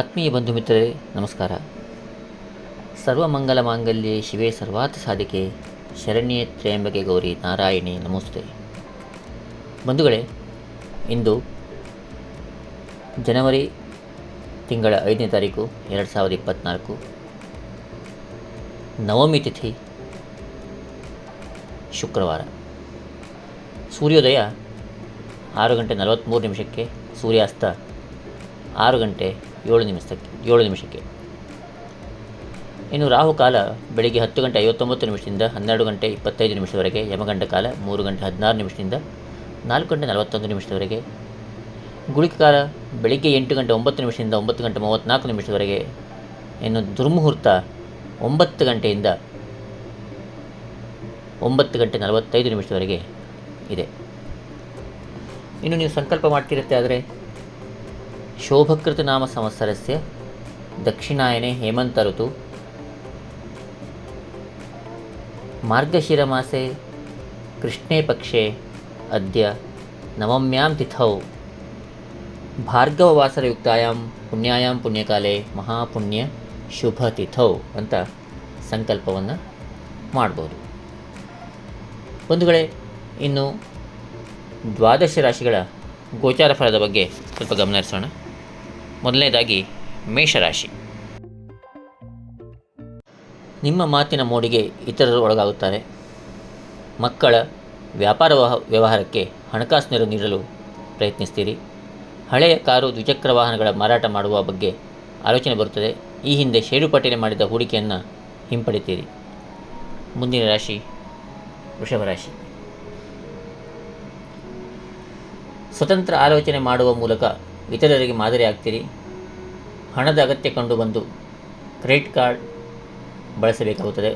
ಆತ್ಮೀಯ ಬಂಧು ಮಿತ್ರರೇ, ನಮಸ್ಕಾರ. ಸರ್ವಮಂಗಲ ಮಾಂಗಲ್ಯೆ ಶಿವೇ ಸರ್ವಾತ್ ಸಾಧಿಕೆ, ಶರಣ್ಯ ತ್ರ್ಯಂಬಕೆ ಗೌರಿ ನಾರಾಯಣಿ ನಮಸ್ತೆ ಬಂಧುಗಳೇ, ಇಂದು ಜನವರಿ ತಿಂಗಳ ಐದನೇ ತಾರೀಕು ಎರಡು ಸಾವಿರದ ಇಪ್ಪತ್ತ್ನಾಲ್ಕು ನವಮಿ ತಿಥಿ ಶುಕ್ರವಾರ. ಸೂರ್ಯೋದಯ ಆರು ಗಂಟೆ ನಲವತ್ತ್ಮೂರು ನಿಮಿಷಕ್ಕೆ, ಸೂರ್ಯಾಸ್ತ ಆರು ಗಂಟೆ ಏಳು ನಿಮಿಷಕ್ಕೆ ಏಳು ನಿಮಿಷಕ್ಕೆ. ಇನ್ನು ರಾಹುಕಾಲ ಬೆಳಿಗ್ಗೆ ಹತ್ತು ಗಂಟೆ ಐವತ್ತೊಂಬತ್ತು ನಿಮಿಷದಿಂದ ಹನ್ನೆರಡು ಗಂಟೆ ಇಪ್ಪತ್ತೈದು ನಿಮಿಷದವರೆಗೆ ಯಮಗಂಡ ಕಾಲ ಮೂರು ಗಂಟೆ ಹದಿನಾರು ನಿಮಿಷದಿಂದ ನಾಲ್ಕು ಗಂಟೆ ನಲವತ್ತೊಂದು ನಿಮಿಷದವರೆಗೆ. ಗುಳಿಕ ಕಾಲ ಬೆಳಿಗ್ಗೆ ಎಂಟು ಗಂಟೆ ಒಂಬತ್ತು ನಿಮಿಷದಿಂದ ಒಂಬತ್ತು ಗಂಟೆ ಮೂವತ್ತ್ನಾಲ್ಕು ನಿಮಿಷದವರೆಗೆ. ಇನ್ನು ದುರ್ಮುಹೂರ್ತ ಒಂಬತ್ತು ಗಂಟೆಯಿಂದ ಒಂಬತ್ತು ಗಂಟೆ ನಲವತ್ತೈದು ನಿಮಿಷದವರೆಗೆ ಇದೆ. ಇನ್ನು ನೀವು ಸಂಕಲ್ಪ ಮಾಡ್ತಿರುತ್ತೆ ಆದರೆ ಸಂವತ್ಸರಸ್ಯ ದಕ್ಷಿಣಾಯನೆ ಹೇಮಂತ ಋತು. ಮಾರ್ಗಶಿರಮಾಸೆ ಕೃಷ್ಣೇ ಪಕ್ಷೆ ಅದ್ಯ ನವಮ್ಯಾಂ ತಿಥೌ. ಭಾರ್ಗವವಾಸರಯುಕ್ತಾಯಾಂ ಪುಣ್ಯಾಯಾಂ ಪುಣ್ಯಕಾಲೇ ಮಹಾಪುಣ್ಯ ಶುಭ ತಿಥೌ ಅಂತ ಸಂಕಲ್ಪವನ್ನು ಮಾಡ್ಬೋದು. ಬಂಧುಗಳೇ, ಇನ್ನು ದ್ವಾದಶ ರಾಶಿಗಳ ಗೋಚಾರ ಫಲದ ಬಗ್ಗೆ ಸ್ವಲ್ಪ ಗಮನ ಹರಿಸೋಣ. ಮೊದಲನೇದಾಗಿ ಮೇಷರಾಶಿ. ನಿಮ್ಮ ಮಾತಿನ ಮೋಡಿಗೆ ಇತರರು ಒಳಗಾಗುತ್ತಾರೆ. ಮಕ್ಕಳ ವ್ಯಾಪಾರ ವಹ- ವ್ಯವಹಾರಕ್ಕೆ ಹಣಕಾಸು ನೆರವು ನೀಡಲು ಪ್ರಯತ್ನಿಸ್ತೀರಿ. ಹಳೆಯ ಕಾರು ದ್ವಿಚಕ್ರ ವಾಹನಗಳ ಮಾರಾಟ ಮಾಡುವ ಬಗ್ಗೆ ಆಲೋಚನೆ ಬರುತ್ತದೆ. ಈ ಹಿಂದೆ ಷೇರುಪಟ್ಟಿಯಲ್ಲಿ ಮಾಡಿದ ಹೂಡಿಕೆಯನ್ನು ಹಿಂಪಡಿತೀರಿ. ಮುಂದಿನ ರಾಶಿ ವೃಷಭ ರಾಶಿ ಸ್ವತಂತ್ರ ಆಲೋಚನೆ ಮಾಡುವ ಮೂಲಕ ಇತರರಿಗೆ ಮಾದರಿ ಆಗ್ತೀರಿ? ಹಣದ ಅಗತ್ಯ ಕಂಡು ಬಂದು ಕ್ರೆಡಿಟ್ ಕಾರ್ಡ್ ಬಳಸಬೇಕಾಗುತ್ತದೆ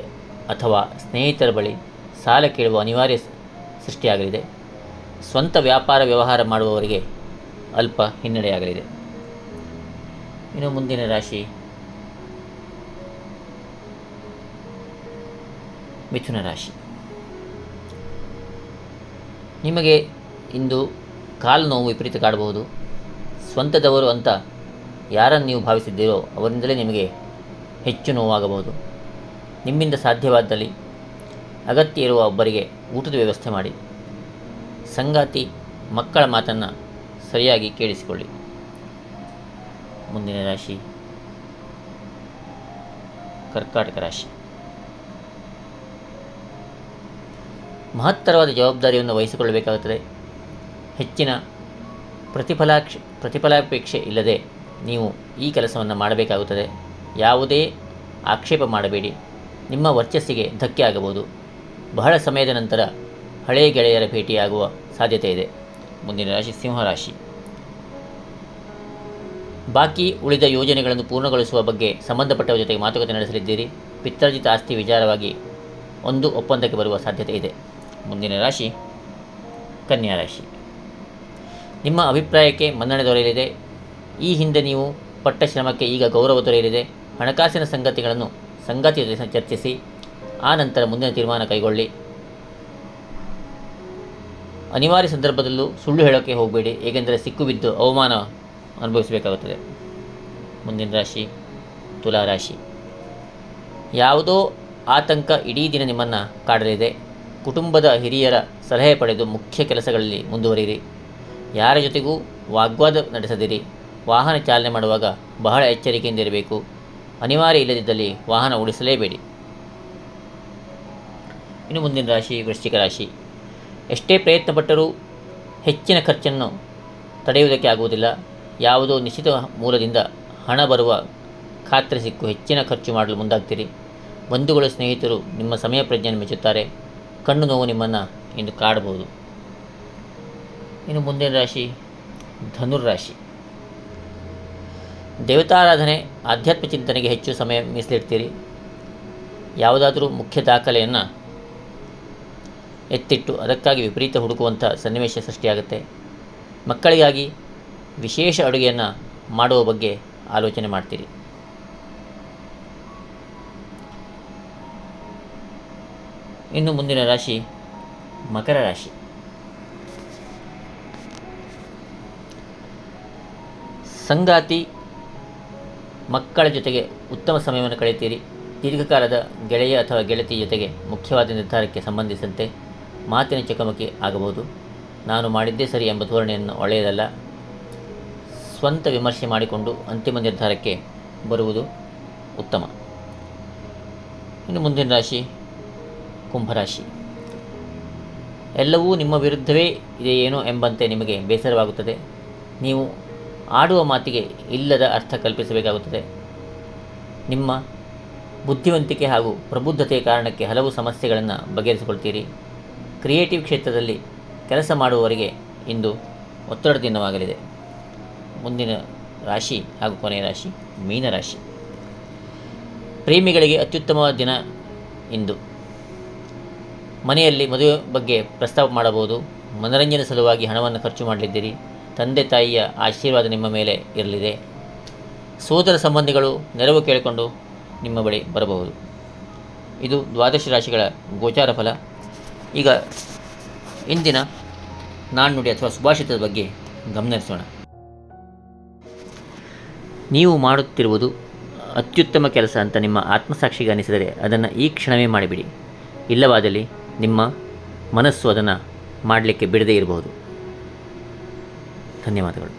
ಅಥವಾ ಸ್ನೇಹಿತರ ಬಳಿ ಸಾಲ ಕೇಳುವ ಅನಿವಾರ್ಯ ಸೃಷ್ಟಿಯಾಗಲಿದೆ. ಸ್ವಂತ ವ್ಯಾಪಾರ ವ್ಯವಹಾರ ಮಾಡುವವರಿಗೆ ಅಲ್ಪ ಹಿನ್ನಡೆಯಾಗಲಿದೆ. ಇನ್ನು ಮುಂದಿನ ರಾಶಿ. ಮಿಥುನ ರಾಶಿ. ನಿಮಗೆ ಇಂದು ಕಾಲು ನೋವು ವಿಪರೀತ ಕಾಡಬಹುದು. ಸ್ವಂತದವರು ಅಂತ ಯಾರನ್ನು ನೀವು ಭಾವಿಸಿದ್ದೀರೋ ಅವರಿಂದಲೇ ನಿಮಗೆ ಹೆಚ್ಚು ನೋವಾಗಬಹುದು. ನಿಮ್ಮಿಂದ ಸಾಧ್ಯವಾದಲ್ಲಿ ಅಗತ್ಯ ಇರುವ ಒಬ್ಬರಿಗೆ ಊಟದ ವ್ಯವಸ್ಥೆ ಮಾಡಿ. ಸಂಗಾತಿ, ಮಕ್ಕಳ ಮಾತನ್ನು ಸರಿಯಾಗಿ ಕೇಳಿಸಿಕೊಳ್ಳಿ. ಮುಂದಿನ ರಾಶಿ. ಕರ್ಕಾಟಕ ರಾಶಿ. ಮಹತ್ತರವಾದ ಜವಾಬ್ದಾರಿಯನ್ನು ವಹಿಸಿಕೊಳ್ಳಬೇಕಾಗುತ್ತದೆ. ಹೆಚ್ಚಿನ ಪ್ರತಿಫಲಾಕ್ಷ, ಪ್ರತಿಫಲಾಪೇಕ್ಷೆ ಇಲ್ಲದೆ ನೀವು ಈ ಕೆಲಸವನ್ನು ಮಾಡಬೇಕಾಗುತ್ತದೆ. ಯಾವುದೇ ಆಕ್ಷೇಪ ಮಾಡಬೇಡಿ. ನಿಮ್ಮ ವರ್ಚಸ್ಸಿಗೆ ಧಕ್ಕೆ ಆಗಬಹುದು. ಬಹಳ ಸಮಯದ ನಂತರ ಹಳೆಯ ಗೆಳೆಯರ ಭೇಟಿಯಾಗುವ ಸಾಧ್ಯತೆ ಇದೆ. ಮುಂದಿನ ರಾಶಿ ಸಿಂಹರಾಶಿ ಬಾಕಿ ಉಳಿದ ಯೋಜನೆಗಳನ್ನು ಪೂರ್ಣಗೊಳಿಸುವ ಬಗ್ಗೆ ಸಂಬಂಧಪಟ್ಟವರ ಜೊತೆಗೆ ಮಾತುಕತೆ ನಡೆಸಲಿದ್ದೀರಿ. ಪಿತ್ರಾರ್ಜಿತ ಆಸ್ತಿ ವಿಚಾರವಾಗಿ ಒಂದು ಒಪ್ಪಂದಕ್ಕೆ ಬರುವ ಸಾಧ್ಯತೆ ಇದೆ. ಮುಂದಿನ ರಾಶಿ, ಕನ್ಯಾ ರಾಶಿ. ನಿಮ್ಮ ಅಭಿಪ್ರಾಯಕ್ಕೆ ಮನ್ನಣೆ ದೊರೆಯಲಿದೆ. ಈ ಹಿಂದೆ ನೀವು ಪಟ್ಟ ಶ್ರಮಕ್ಕೆ ಈಗ ಗೌರವ ದೊರೆಯಲಿದೆ. ಹಣಕಾಸಿನ ಸಂಗತಿಗಳನ್ನು ಸಂಗತಿಯ ಚರ್ಚಿಸಿ, ಆ ನಂತರ ಮುಂದಿನ ತೀರ್ಮಾನ ಕೈಗೊಳ್ಳಿ. ಅನಿವಾರ್ಯ ಸಂದರ್ಭದಲ್ಲೂ ಸುಳ್ಳು ಹೇಳೋಕ್ಕೆ ಹೋಗಬೇಡಿ, ಏಕೆಂದರೆ ಸಿಕ್ಕು ಬಿದ್ದು ಅವಮಾನ ಅನುಭವಿಸಬೇಕಾಗುತ್ತದೆ. ಮುಂದಿನ ರಾಶಿ, ತುಲಾ ರಾಶಿ. ಯಾವುದೋ ಆತಂಕ ಇಡೀ ದಿನ ನಿಮ್ಮನ್ನು ಕಾಡಲಿದೆ. ಕುಟುಂಬದ ಹಿರಿಯರ ಸಲಹೆ ಪಡೆದು ಮುಖ್ಯ ಕೆಲಸಗಳಲ್ಲಿ ಮುಂದುವರಿಯಿರಿ. ಯಾರ ಜೊತೆಗೂ ವಾಗ್ವಾದ ನಡೆಸದಿರಿ. ವಾಹನ ಚಾಲನೆ ಮಾಡುವಾಗ ಬಹಳ ಎಚ್ಚರಿಕೆಯಿಂದ ಇರಬೇಕು. ಅನಿವಾರ್ಯ ಇಲ್ಲದಿದ್ದಲ್ಲಿ ವಾಹನ ಓಡಿಸಲೇಬೇಡಿ. ಇನ್ನು ಮುಂದಿನ ರಾಶಿ ವೃಶ್ಚಿಕ ರಾಶಿ. ಎಷ್ಟೇ ಪ್ರಯತ್ನಪಟ್ಟರೂ ಹೆಚ್ಚಿನ ಖರ್ಚನ್ನು ತಡೆಯುವುದಕ್ಕೆ ಆಗುವುದಿಲ್ಲ. ಯಾವುದೋ ನಿಶ್ಚಿತ ಮೂಲದಿಂದ ಹಣ ಬರುವ ಖಾತ್ರಿ ಸಿಕ್ಕು ಹೆಚ್ಚಿನ ಖರ್ಚು ಮಾಡಲು ಮುಂದಾಗ್ತೀರಿ. ಬಂಧುಗಳು, ಸ್ನೇಹಿತರು ನಿಮ್ಮ ಸಮಯ ಪ್ರಜ್ಞೆಯನ್ನು ಮೆಚ್ಚುತ್ತಾರೆ. ಕಣ್ಣು ನೋವು ನಿಮ್ಮನ್ನು ಇಂದು ಕಾಡಬಹುದು. ಇನ್ನು ಮುಂದಿನ ರಾಶಿ ಧನುರ್ರಾಶಿ. ದೇವತಾರಾಧನೆ, ಆಧ್ಯಾತ್ಮ ಚಿಂತನೆಗೆ ಹೆಚ್ಚು ಸಮಯ ಮೀಸಲಿಡ್ತೀರಿ. ಯಾವುದಾದರೂ ಮುಖ್ಯ ದಾಖಲೆಯನ್ನು ಎತ್ತಿಟ್ಟು ಅದಕ್ಕಾಗಿ ವಿಪರೀತ ಹುಡುಕುವಂಥ ಸನ್ನಿವೇಶ ಸೃಷ್ಟಿಯಾಗುತ್ತೆ. ಮಕ್ಕಳಿಗಾಗಿ ವಿಶೇಷ ಅಡುಗೆಯನ್ನು ಮಾಡುವ ಬಗ್ಗೆ ಆಲೋಚನೆ ಮಾಡ್ತೀರಿ. ಇನ್ನು ಮುಂದಿನ ರಾಶಿ ಮಕರ ರಾಶಿ. ಸಂಗಾತಿ ಮಕ್ಕಳ ಜೊತೆಗೆ ಉತ್ತಮ ಸಮಯವನ್ನು ಕಳೆಯುತ್ತೀರಿ. ದೀರ್ಘಕಾಲದ ಗೆಳೆಯ ಅಥವಾ ಗೆಳತಿ ಜೊತೆಗೆ ಮುಖ್ಯವಾದ ನಿರ್ಧಾರಕ್ಕೆ ಸಂಬಂಧಿಸಿದಂತೆ ಮಾತಿನ ಚಕಮಕಿ ಆಗಬಹುದು. ನಾನು ಮಾಡಿದ್ದೇ ಸರಿ ಎಂಬ ಧೋರಣೆಯನ್ನು ಒಳ್ಳೆಯದಲ್ಲ. ಸ್ವಂತ ವಿಮರ್ಶೆ ಮಾಡಿಕೊಂಡು ಅಂತಿಮ ನಿರ್ಧಾರಕ್ಕೆ ಬರುವುದು ಉತ್ತಮ. ಇನ್ನು ಮುಂದಿನ ರಾಶಿ ಕುಂಭರಾಶಿ ಎಲ್ಲವೂ ನಿಮ್ಮ ವಿರುದ್ಧವೇ ಇದೆಯೇನೋ ಎಂಬಂತೆ ನಿಮಗೆ ಬೇಸರವಾಗುತ್ತದೆ. ನೀವು ಆಡುವ ಮಾತಿಗೆ ಇಲ್ಲದ ಅರ್ಥ ಕಲ್ಪಿಸಬೇಕಾಗುತ್ತದೆ. ನಿಮ್ಮ ಬುದ್ಧಿವಂತಿಕೆ ಹಾಗೂ ಪ್ರಬುದ್ಧತೆಯ ಕಾರಣಕ್ಕೆ ಹಲವು ಸಮಸ್ಯೆಗಳನ್ನು ಬಗೆಹರಿಸಿಕೊಳ್ತೀರಿ. ಕ್ರಿಯೇಟಿವ್ ಕ್ಷೇತ್ರದಲ್ಲಿ ಕೆಲಸ ಮಾಡುವವರಿಗೆ ಇಂದು ಒತ್ತಡ ದಿನವಾಗಲಿದೆ. ಮುಂದಿನ ರಾಶಿ ಹಾಗೂ ಕೊನೆಯ ರಾಶಿ ಮೀನರಾಶಿ ಪ್ರೇಮಿಗಳಿಗೆ ಅತ್ಯುತ್ತಮ ದಿನ ಇಂದು. ಮನೆಯಲ್ಲಿ ಮದುವೆ ಬಗ್ಗೆ ಪ್ರಸ್ತಾವ ಮಾಡಬಹುದು. ಮನರಂಜನೆ ಸಲುವಾಗಿ ಹಣವನ್ನು ಖರ್ಚು ಮಾಡಲಿದ್ದೀರಿ. ತಂದೆ ತಾಯಿಯ ಆಶೀರ್ವಾದ ನಿಮ್ಮ ಮೇಲೆ ಇರಲಿದೆ. ಸೋದರ ಸಂಬಂಧಿಗಳು ನೆರವು ಕೇಳಿಕೊಂಡು ನಿಮ್ಮ ಬಳಿ ಬರಬಹುದು. ಇದು ದ್ವಾದಶ ರಾಶಿಗಳ ಗೋಚಾರ ಫಲ. ಈಗ ಇಂದಿನ ನಾಣ್ಣುಡಿ ಅಥವಾ ಸುಭಾಷಿತದ ಬಗ್ಗೆ ಗಮನಿಸೋಣ. ನೀವು ಮಾಡುತ್ತಿರುವುದು ಅತ್ಯುತ್ತಮ ಕೆಲಸ ಅಂತ ನಿಮ್ಮ ಆತ್ಮಸಾಕ್ಷಿಗೆ ಅನಿಸಿದರೆ ಅದನ್ನು ಈ ಕ್ಷಣವೇ ಮಾಡಿಬಿಡಿ. ಇಲ್ಲವಾದಲ್ಲಿ ನಿಮ್ಮ ಮನಸ್ಸು ಅದನ್ನು ಮಾಡಲಿಕ್ಕೆ ಬಿಡದೇ ಇರಬಹುದು. ధన్యవాదాలు